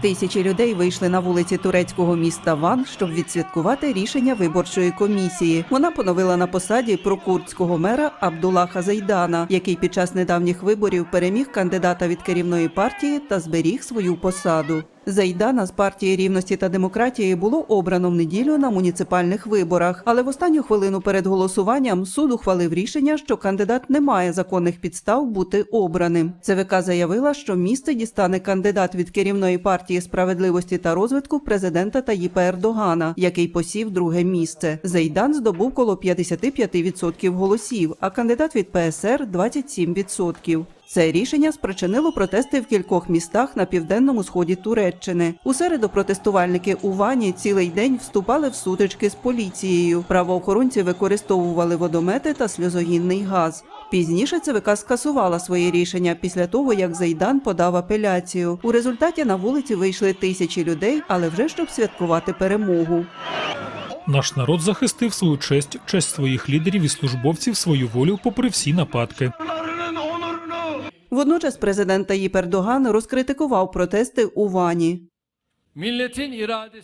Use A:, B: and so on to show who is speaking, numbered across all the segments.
A: Тисячі людей вийшли на вулиці турецького міста Ван, щоб відсвяткувати рішення виборчої комісії. Вона поновила на посаді прокурдського мера Абдулаха Зайдана, який під час недавніх виборів переміг кандидата від керівної партії та зберіг свою посаду. Зайдана з партії рівності та демократії було обрано в неділю на муніципальних виборах, але в останню хвилину перед голосуванням суд ухвалив рішення, що кандидат не має законних підстав бути обраним. ЦВК заявила, що місце дістане кандидат від керівної партії справедливості та розвитку президента Таїпа Ердогана, який посів друге місце. Зайдан здобув коло 55% голосів, а кандидат від ПСР 27%. Це рішення спричинило протести в кількох містах на південному сході Туреччини. У середу протестувальники у Вані цілий день вступали в сутички з поліцією. Правоохоронці використовували водомети та сльозогінний газ. Пізніше ЦВК скасувала своє рішення після того, як Зайдан подав апеляцію. У результаті на вулиці вийшли тисячі людей, але вже щоб святкувати перемогу.
B: Наш народ захистив свою честь, честь своїх лідерів і службовців, свою волю попри всі нападки.
A: Водночас президент Таїп Ердоган розкритикував протести у Вані.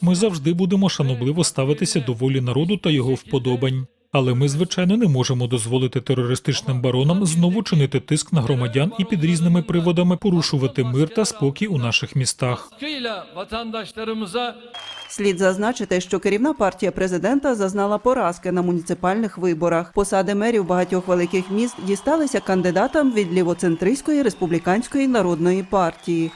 B: Ми завжди будемо шанобливо ставитися до волі народу та його вподобань. Але ми, звичайно, не можемо дозволити терористичним баронам знову чинити тиск на громадян і під різними приводами порушувати мир та спокій у наших містах.
A: Слід зазначити, що керівна партія президента зазнала поразки на муніципальних виборах. Посади мерів багатьох великих міст дісталися кандидатам від лівоцентристської республіканської народної партії.